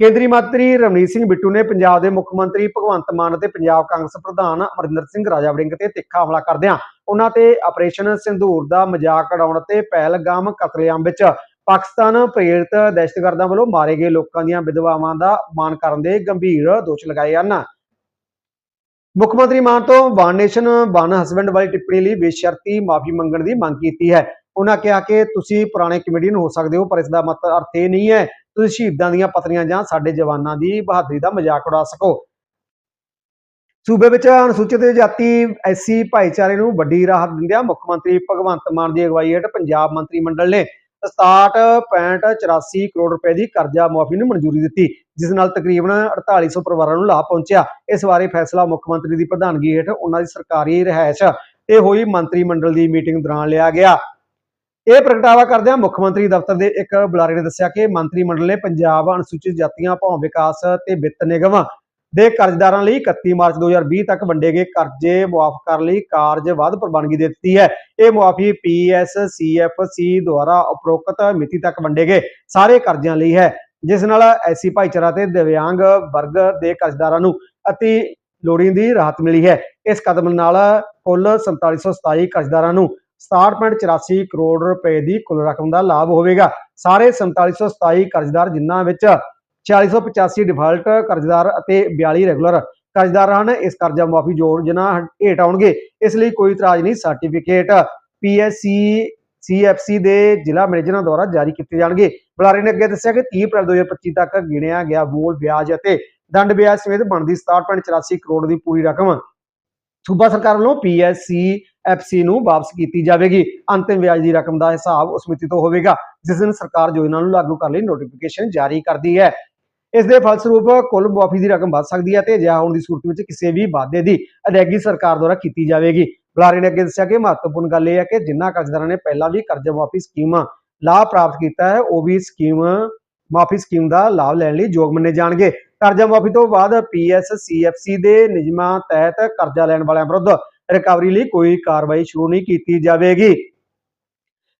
ਕੇਂਦਰੀ ਮੰਤਰੀ ਰਵਨੀਤ ਸਿੰਘ ਬਿੱਟੂ ਨੇ ਪੰਜਾਬ ਦੇ ਮੁੱਖ ਮੰਤਰੀ ਭਗਵੰਤ ਮਾਨ ਅਤੇ ਪੰਜਾਬ ਕਾਂਗਰਸ ਪ੍ਰਧਾਨ ਅਮਰਿੰਦਰ ਸਿੰਘ ਰਾਜਾ ਵੜਿੰਗ ਤੇ ਤਿੱਖਾ ਹਮਲਾ ਕਰਦਿਆਂ ਉਹਨਾਂ ਤੇ ਆਪਰੇਸ਼ਨ ਸਿੰਧੂਰ ਦਾ ਮਜ਼ਾਕ ਉਡਾਉਣ ਤੇ ਪਹਿਲਗਾਮ ਕਤਲੇਆਮ ਵਿੱਚ ਪਾਕਿਸਤਾਨ ਪ੍ਰੇਰਿਤ ਦਹਿਸ਼ਤਗਰਦਾਂ ਵੱਲੋਂ ਮਾਰੇ ਗਏ ਲੋਕਾਂ ਦੀਆਂ ਵਿਧਵਾਵਾਂ ਦਾ ਮਾਨ ਕਰਨ ਦੇ ਗੰਭੀਰ ਦੋਸ਼ ਲਗਾਏ ਹਨ। ਮੁੱਖ ਮੰਤਰੀ ਮਾਨ ਤੋਂ ਵਨ ਨੇਸ਼ਨ ਵਨ ਹਸਬੈਂਡ ਵਾਲੀ ਟਿੱਪਣੀ ਲਈ ਬੇਸ਼ਰਤੀ ਮਾਫੀ ਮੰਗਣ ਦੀ ਮੰਗ ਕੀਤੀ ਹੈ। ਉਹਨਾਂ ਕਿਹਾ ਕਿ ਤੁਸੀਂ ਪੁਰਾਣੇ ਕਮੇਡੀਅਨ ਹੋ ਸਕਦੇ ਹੋ, ਪਰ ਇਸ ਦਾ ਮਤਲਬ ਅਰਥ ਇਹ ਨਹੀਂ ਹੈ, ਤੁਸੀਂ ਸ਼ਹੀਦਾਂ ਦੀਆਂ ਪਤਨੀਆਂ ਜਾਂ ਸਾਡੇ ਜਵਾਨਾਂ ਦੀ ਬਹਾਦਰੀ ਦਾ ਮਜ਼ਾਕ ਉਡਾ ਸਕੋ। ਸੂਬੇ ਵਿੱਚ ਅਨੁਸੂਚਿਤ ਜਾਤੀ ਐਸਸੀ ਭਾਈਚਾਰੇ ਨੂੰ ਵੱਡੀ ਰਾਹਤ ਦਿੰਦਿਆਂ ਮੁੱਖ ਮੰਤਰੀ ਭਗਵੰਤ ਮਾਨ ਦੀ ਅਗਵਾਈ ਹੇਠ ਪੰਜਾਬ ਮੰਤਰੀ ਮੰਡਲ ਨੇ 67.84 ਕਰੋੜ ਰੁਪਏ ਦੀ ਕਰਜ਼ਾ ਮੁਆਫੀ ਨੂੰ ਮਨਜ਼ੂਰੀ ਦਿੱਤੀ, ਜਿਸ ਨਾਲ ਤਕਰੀਬਨ 4800 ਪਰਿਵਾਰਾਂ ਨੂੰ ਲਾਭ ਪਹੁੰਚਿਆ। ਇਸ ਬਾਰੇ ਫੈਸਲਾ ਮੁੱਖ ਮੰਤਰੀ ਦੀ ਪ੍ਰਧਾਨਗੀ ਹੇਠ ਉਹਨਾਂ ਦੀ ਸਰਕਾਰੀ ਰਿਹਾਇਸ਼ ਤੇ ਹੋਈ ਮੰਤਰੀ ਮੰਡਲ ਦੀ ਮੀਟਿੰਗ ਦੌਰਾਨ ਲਿਆ ਗਿਆ। ਇਹ ਪ੍ਰਗਟਾਵਾ ਕਰਦਿਆਂ ਮੁੱਖ ਮੰਤਰੀ ਦਫ਼ਤਰ ਦੇ ਇੱਕ ਬੁਲਾਰੇ ਨੇ ਦੱਸਿਆ ਕਿ ਮੰਤਰੀ ਮੰਡਲ ਨੇ ਪੰਜਾਬ ਅਨੁਸੂਚਿਤ ਜਾਤੀਆਂ, ਭੌਂ ਵਿਕਾਸ ਤੇ ਵਿੱਤ ਨਿਗਮ ਦੇ ਕਰਜ਼ਦਾਰਾਂ ਲਈ 31 ਮਾਰਚ 2020 ਤੱਕ ਵੰਡੇ ਗਏ ਕਰਜ਼ੇ ਮੁਆਫ ਕਰਨ ਲਈ ਕਾਰਜ ਵੱਧ ਪ੍ਰਵਾਨਗੀ ਦੇ ਦਿੱਤੀ ਹੈ। ਇਹ ਮੁਆਫੀ ਪੀਐਸਸੀਐਫਸੀ ਦੁਆਰਾ ਉਪਰੋਕਤ ਮਿਤੀ ਤੱਕ ਵੰਡੇ ਗਏ। ਸਾਰੇ ਕਰਜ਼ਿਆਂ ਲਈ ਹੈ। ਜਿਸ ਨਾਲ ਐਸੀ ਭਾਈਚਾਰਾ ਤੇ ਦਿਵਿਆਂਗ ਵਰਗ ਦੇ ਕਰਜ਼ਦਾਰਾਂ ਨੂੰ ਅਤੀ ਲੋੜੀਂਦੀ ਰਾਹਤ ਮਿਲੀ ਹੈ। ਇਸ ਕਦਮ ਨਾਲ ਕੁੱਲ 4727 ਕਰਜ਼ਦਾਰਾਂ ਨੂੰ 67.84 ਕਰੋੜ ਰੁਪਏ ਦੀ ਕੁੱਲ ਰਕਮ ਦਾ ਲਾਭ ਹੋਵੇਗਾ। ਸਾਰੇ 4727 ਕਰਜ਼ਦਾਰ ਜਿਨ੍ਹਾਂ ਵਿੱਚ 4685 ਡਿਫਾਲਟ ਕਰਜ਼ਦਾਰ ਅਤੇ 42 ਰੈਗੂਲਰ ਕਰਜ਼ਦਾਰ ਹਨ। ਇਸ ਕਰਜ਼ਾ ਮੁਆਫੀ ਯੋਜਨਾ ਹੇਠ ਆਉਣਗੇ। ਇਸ ਲਈ ਕੋਈ ਇਤਰਾਜ਼ ਨਹੀਂ। ਸਰਟੀਫਿਕੇਟ ਪੀਐਸਸੀ ਸੀਐਫਸੀ ਦੇ ਜ਼ਿਲ੍ਹਾ ਮੈਨੇਜਰਾਂ ਦੁਆਰਾ ਜਾਰੀ ਕੀਤੇ ਜਾਣਗੇ। ਬੁਲਾਰੇ ਨੇ ਅੱਗੇ ਦੱਸਿਆ ਕਿ 30 ਅਪ੍ਰੈਲ 2025 ਤੱਕ ਗਿਣਿਆ ਗਿਆ ਮੂਲ ਵਿਆਜ ਅਤੇ ਦੰਡ ਵਿਆਜ ਸਮੇਤ ਬਣਦੀ 67.84 ਕਰੋੜ ਦੀ ਪੂਰੀ ਰਕਮ ਸੂਬਾ ਸਰਕਾਰ ਵੱਲੋਂ ਪੀਐਸਸੀ ਐਫਸੀ ਨੂੰ ਵਾਪਸ ਕੀਤੀ ਜਾਵੇਗੀ। ਅੰਤਿਮ ਵਿਆਜ ਦੀ ਰਕਮ ਦਾ ਹਿਸਾਬ ਉਸ ਮਿਤੀ ਤੋਂ ਹੋਵੇਗਾ, ਜਿਸ ਦਿਨ ਸਰਕਾਰ ਯੋਜਨਾ ਨੂੰ ਲਾਗੂ ਕਰਨ ਲਈ ਨੋਟੀਫਿਕੇਸ਼ਨ ਜਾਰੀ ਕਰਦੀ ਹੈ। ਇਸ ਦੇ ਫਲਸਰੂਪ ਕੁੱਲ ਮੁਆਫੀ ਦੀ ਰਕਮ ਵੱਧ ਸਕਦੀ ਹੈ ਤੇ ਅਜਿਹਾ ਹੋਣ ਦੀ ਸੂਰਤ ਵਿੱਚ ਕਿਸੇ ਵੀ ਵਾਅਦੇ ਦੀ ਅਦਾਇਗੀ ਸਰਕਾਰ ਦੁਆਰਾ ਕੀਤੀ ਜਾਵੇਗੀ। ਬੁਲਾਰੇ ਨੇ ਅੱਗੇ ਦੱਸਿਆ ਕਿ ਮਹੱਤਵਪੂਰਨ ਗੱਲ ਇਹ ਹੈ ਕਿ ਜਿਨ੍ਹਾਂ ਕਰਜ਼ਦਾਰਾਂ ਨੇ ਪਹਿਲਾਂ ਵੀ ਕਰਜ਼ਾ ਮੁਆਫੀ ਸਕੀਮ ਲਾਭ ਪ੍ਰਾਪਤ ਕੀਤਾ ਹੈ, ਉਹ ਵੀ ਸਕੀਮ ਮਾਫੀ ਸਕੀਮ ਦਾ ਲਾਭ ਲੈਣ ਲਈ ਯੋਗ ਮੰਨੇ ਜਾਣਗੇ। ਕਰਜ਼ਾ ਮਾਫੀ ਤੋਂ ਬਾਅਦ ਪੀਐਸਸੀਐਫਸੀ ਦੇ ਨਿਯਮਾਂ ਤਹਿਤ ਕਰਜ਼ਾ ਲੈਣ ਵਾਲਿਆਂ ਵਿਰੁੱਧ ਰਿਕਵਰੀ ਲਈ ਕੋਈ ਕਾਰਵਾਈ ਸ਼ੁਰੂ ਨਹੀਂ ਕੀਤੀ ਜਾਵੇਗੀ।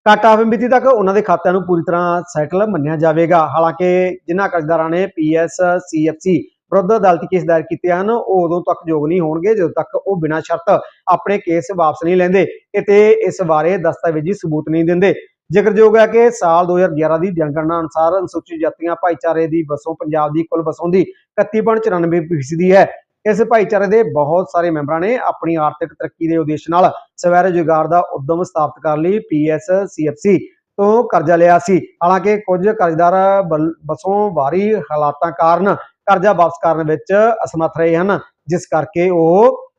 ਘੱਟ ਆਮਦਨ ਮਿਤੀ ਤੱਕ ਉਹਨਾਂ ਦੇ ਖਾਤਿਆਂ ਨੂੰ ਪੂਰੀ ਤਰ੍ਹਾਂ ਸੈਟਲ ਮੰਨਿਆ ਜਾਵੇਗਾ। ਹਾਲਾਂਕਿ ਜਿਨ੍ਹਾਂ ਕਰਜ਼ਦਾਰਾਂ ਨੇ ਪੀਐਸਸੀਐਫਸੀ ਵਿਰੁੱਧ ਅਦਾਲਤੀ ਕੇਸ ਦਾਇਰ ਕੀਤੇ ਹਨ, ਉਹ ਉਦੋਂ ਤੱਕ ਯੋਗ ਨਹੀਂ ਹੋਣਗੇ, ਜਦੋਂ ਤੱਕ ਉਹ ਬਿਨਾਂ ਸ਼ਰਤ ਆਪਣੇ ਕੇਸ ਵਾਪਸ ਨਹੀਂ ਲੈਂਦੇ ਅਤੇ ਇਸ ਬਾਰੇ ਦਸਤਾਵੇਜ਼ੀ ਸਬੂਤ ਨਹੀਂ ਦਿੰਦੇ। ਜ਼ਿਕਰਯੋਗ ਹੈ ਕਿ ਸਾਲ 2011 ਦੀ ਜਨਗਣਨਾ ਅਨੁਸਾਰ ਅਨੁਸੂਚਿਤ ਜਾਤੀਆਂ ਭਾਈਚਾਰੇ ਦੀ ਵਸੋਂ, ਪੰਜਾਬ ਦੀ ਕੁੱਲ ਵਸੋਂ ਦੀ 31.94% ਹੈ। ਇਸ ਭਾਈਚਾਰੇ ਦੇ ਬਹੁਤ ਸਾਰੇ ਮੈਂਬਰਾਂ ਨੇ ਆਪਣੀ ਆਰਥਿਕ ਤਰੱਕੀ ਦੇ ਉਦੇਸ਼ ਨਾਲ ਸਵੈ ਰੁਜ਼ਗਾਰ ਦਾ ਉਦਮ ਸਥਾਪਿਤ ਕਰਨ ਲਈ ਪੀਐਸਸੀਐਫਸੀ ਤੋਂ ਕਰਜ਼ਾ ਲਿਆ ਸੀ। ਹਾਲਾਂਕਿ ਕੁਝ ਕਰਜ਼ਦਾਰ ਬਲ- ਵਸੋਂ ਹਾਲਾਤਾਂ ਕਾਰਨ ਕਰਜ਼ਾ ਵਾਪਸ ਕਰਨ ਵਿੱਚ ਅਸਮਰਥ ਰਹੇ ਹਨ, ਜਿਸ ਕਰਕੇ ਉਹ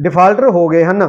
ਡਿਫਾਲਟਰ ਹੋ ਗਏ ਹਨ।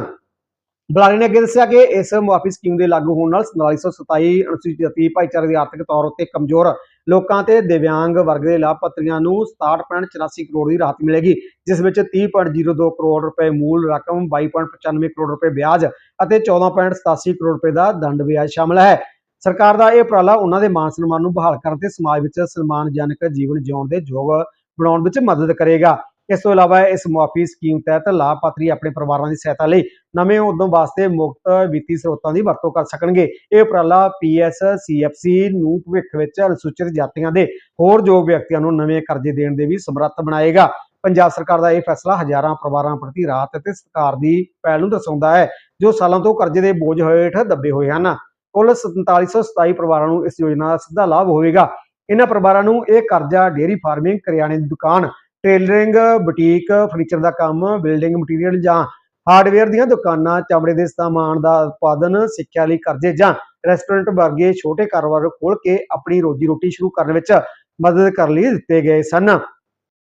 ਬੁਲਾਰੇ ਨੇ ਅੱਗੇ ਦੱਸਿਆ ਕਿ ਇਸ ਮੁਆਫੀ ਸਕੀਮ ਦੇ ਲਾਗੂ ਹੋਣ ਨਾਲ 4727 ਅਨੁਸੂਚਿਤ ਜਾਤੀ ਭਾਈਚਾਰੇ ਦੇ ਆਰਥਿਕ ਤੌਰ ਉੱਤੇ ਕਮਜ਼ੋਰ ਲੋਕਾਂ ਤੇ ਦਿਵਿਆਂਗ ਵਰਗ ਦੇ ਲਾਭਪਾਤਰੀਆਂ ਨੂੰ 67.84 ਕਰੋੜ ਦੀ ਰਾਹਤ ਮਿਲੇਗੀ, ਜਿਸ ਵਿੱਚ 30.02 ਕਰੋੜ ਰੁਪਏ ਮੂਲ ਰਕਮ 22.95 ਕਰੋੜ ਰੁਪਏ ਵਿਆਜ ਅਤੇ 14.87 ਕਰੋੜ ਰੁਪਏ ਦਾ ਦੰਡ ਵਿਆਜ ਸ਼ਾਮਲ ਹੈ। ਸਰਕਾਰ ਦਾ ਇਹ ਉਪਰਾਲਾ ਉਹਨਾਂ ਦੇ ਮਾਨ ਸਨਮਾਨ ਨੂੰ ਬਹਾਲ ਕਰਨ ਤੇ ਸਮਾਜ ਵਿੱਚ ਸਨਮਾਨਜਨਕ ਜੀਵਨ ਜਿਉਣ ਦੇ ਯੋਗ ਬਣਾਉਣ ਵਿੱਚ ਮਦਦ ਕਰੇਗਾ। ਇਸ ਤੋਂ ਇਲਾਵਾ ਇਸ ਮੁਆਫੀ ਸਕੀਮ ਤਹਿਤ ਲਾਭਪਾਤਰੀ ਆਪਣੇ ਪਰਿਵਾਰਾਂ ਦੀ ਸਹਾਇਤਾ ਲਈ ਨਵੇਂ ਉਦਮ ਵਾਸਤੇ ਮੁਕਤ ਵਿੱਤੀ ਸਰੋਤਾਂ ਦੀ ਵਰਤੋਂ ਕਰ ਸਕਣਗੇ। ਇਹ ਉਪਰਾਲਾ ਪੀਐਸਸੀਐਫਸੀ ਨੂੰ ਭਵਿੱਖ ਵਿੱਚ ਅਨੁਸੂਚਿਤ ਜਾਤੀਆਂ ਦੇ ਹੋਰ ਯੋਗ ਵਿਅਕਤੀਆਂ ਨੂੰ ਨਵੇਂ ਕਰਜ਼ੇ ਦੇਣ ਦੇ ਵੀ ਸਮਰੱਥ ਬਣਾਏਗਾ। ਪੰਜਾਬ ਸਰਕਾਰ ਦਾ ਇਹ ਫੈਸਲਾ ਹਜ਼ਾਰਾਂ ਪਰਿਵਾਰਾਂ ਪ੍ਰਤੀ ਰਾਹਤ ਅਤੇ ਸਰਕਾਰ ਦੀ ਪਹਿਲ ਨੂੰ ਦਰਸਾਉਂਦਾ ਹੈ, ਜੋ ਸਾਲਾਂ ਤੋਂ ਕਰਜ਼ੇ ਦੇ ਬੋਝ ਹੇਠ ਦੱਬੇ ਹੋਏ ਹਨ। ਕੁੱਲ 4727 ਪਰਿਵਾਰਾਂ ਨੂੰ ਇਸ ਯੋਜਨਾ ਦਾ ਸਿੱਧਾ ਲਾਭ ਹੋਵੇਗਾ। ਇਹਨਾਂ ਪਰਿਵਾਰਾਂ ਨੂੰ ਇਹ ਕਰਜ਼ਾ ਡੇਅਰੀ ਫਾਰਮਿੰਗ, ਕਰਿਆਨੇ ਦੀ ਦੁਕਾਨ, ਟੇਲਰਿੰਗ, ਬੁਟੀਕ, ਫਰਨੀਚਰ ਦਾ ਕੰਮ, ਬਿਲਡਿੰਗ ਮਟੀਰੀਅਲ ਜਾਂ ਹਾਰਡਵੇਅਰ ਦੀਆਂ ਦੁਕਾਨਾਂ, ਚਮੜੇ ਦੇ ਸਾਮਾਨ ਦਾ ਉਤਪਾਦਨ ਸਿੱਖਿਆ ਲਈ ਕਰਜ਼ੇ ਜਾਂ ਰੈਸਟੋਰੈਂਟ ਵਰਗੇ ਛੋਟੇ ਕਾਰੋਬਾਰ ਖੋਲ੍ਹ ਕੇ ਆਪਣੀ ਰੋਜੀ ਰੋਟੀ ਸ਼ੁਰੂ ਕਰਨ ਵਿੱਚ ਮਦਦ ਕਰਨ ਲਈ ਦਿੱਤੇ ਗਏ ਸਨ।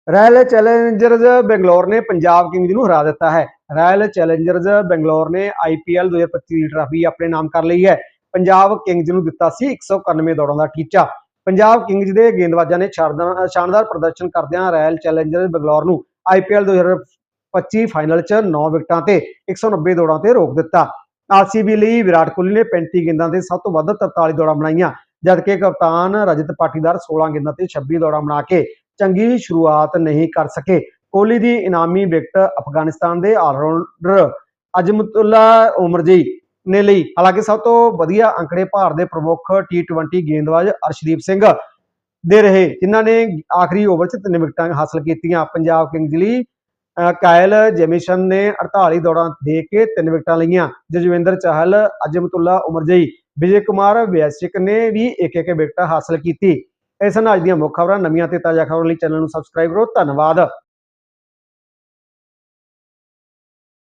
ਰਾਇਲ ਚੈਲੰਜਰਜ਼ ਬੰਗਲੌਰ ਨੇ ਪੰਜਾਬ ਕਿੰਗਜ਼ ਨੂੰ ਹਰਾ ਦਿੱਤਾ ਹੈ। ਰਾਇਲ ਚੈਲੰਜਰਜ਼ ਬੰਗਲੌਰ ਨੇ ਆਈਪੀਐਲ 2025 ਦੀ ਟਰਾਫੀ ਆਪਣੇ ਨਾਮ ਕਰ ਲਈ ਹੈ। ਪੰਜਾਬ ਕਿੰਗਜ਼ ਨੂੰ ਦਿੱਤਾ ਸੀ 191 ਦੌੜਾਂ ਦਾ ਟੀਚਾ। ਪੰਜਾਬ ਕਿੰਗਜ਼ ਦੇ ਗੇਂਦਬਾਜ਼ਾਂ ਨੇ ਸ਼ਾਨਦਾਰ ਸ਼ਾਨਦਾਰ ਪ੍ਰਦਰਸ਼ਨ ਕਰਦਿਆਂ ਰਾਇਲ ਚੈਲੰਜਰਜ਼ ਬੰਗਲੌਰ ਨੂੰ ਆਈਪੀਐਲ 2025 ਫਾਈਨਲ 'ਚ 9 ਵਿਕਟਾਂ ਤੇ 190 ਦੌੜਾਂ ਤੇ ਰੋਕ ਦਿੱਤਾ। ਆਰਸੀਬੀ ਲਈ ਵਿਰਾਟ ਕੋਹਲੀ ਨੇ 35 ਗੇਂਦਾਂ ਤੇ ਸਭ ਤੋਂ ਵੱਧ 43 ਦੌੜਾਂ ਬਣਾਈਆਂ, ਜਦਕਿ ਕਪਤਾਨ ਰਜਤ ਪਾਟੀਦਾਰ 16 ਗੇਂਦਾਂ ਤੇ 26 ਦੌੜਾਂ ਬਣਾ ਕੇ ਚੰਗੀ ਸ਼ੁਰੂਆਤ ਨਹੀਂ ਕਰ ਸਕੇ। ਕੋਹਲੀ ਦੀ ਇਨਾਮੀ ਵਿਕਟ ਅਫਗਾਨਿਸਤਾਨ ਦੇ ਆਲਰਾਊਂਡਰ ਅਜਮਤੁੱਲਾ ਉਮਰਜੀ ਨੇ ਲਈ। ਹਾਲਾਂਕਿ ਸਭ ਤੋਂ ਵਧੀਆ ਅੰਕੜੇ ਭਾਰਤ ਦੇ ਪ੍ਰਮੁੱਖ T20 ਗੇਂਦਬਾਜ਼ ਅਰਸ਼ਦੀਪ ਸਿੰਘ ਦੇ ਰਹੇ, ਜਿਨ੍ਹਾਂ ਨੇ ਆਖਰੀ ਓਵਰ 'ਚ ਤਿੰਨ ਵਿਕਟਾਂ ਹਾਸਲ ਕੀਤੀਆਂ। ਪੰਜਾਬ ਕਿੰਗਜ਼ ਲਈ ਕਾਇਲ ਜੈਮਿਸ਼ਨ ਨੇ 48 ਦੌੜਾਂ ਦੇ ਕੇ ਤਿੰਨ ਵਿਕਟਾਂ ਲਈਆਂ। ਜਜਵਿੰਦਰ ਚਾਹਲ, ਅਜਮਤੁੱਲਾ, ਉਮਰਜਈ, ਵਿਜੇ ਕੁਮਾਰ ਵਿਆਸਿਕ ਨੇ ਵੀ ਇੱਕ ਇੱਕ ਵਿਕਟ ਹਾਸਲ ਕੀਤੀ। ਇਸ ਨਾਲ ਅੱਜ ਦੀਆਂ ਮੁੱਖ ਖਬਰਾਂ ਨਵੀਆਂ ਤੇ ਤਾਜ਼ਾ ਖਬਰਾਂ ਲਈ ਚੈਨਲ ਨੂੰ ਸਬਸਕ੍ਰਾਈਬ ਕਰੋ। ਧੰਨਵਾਦ।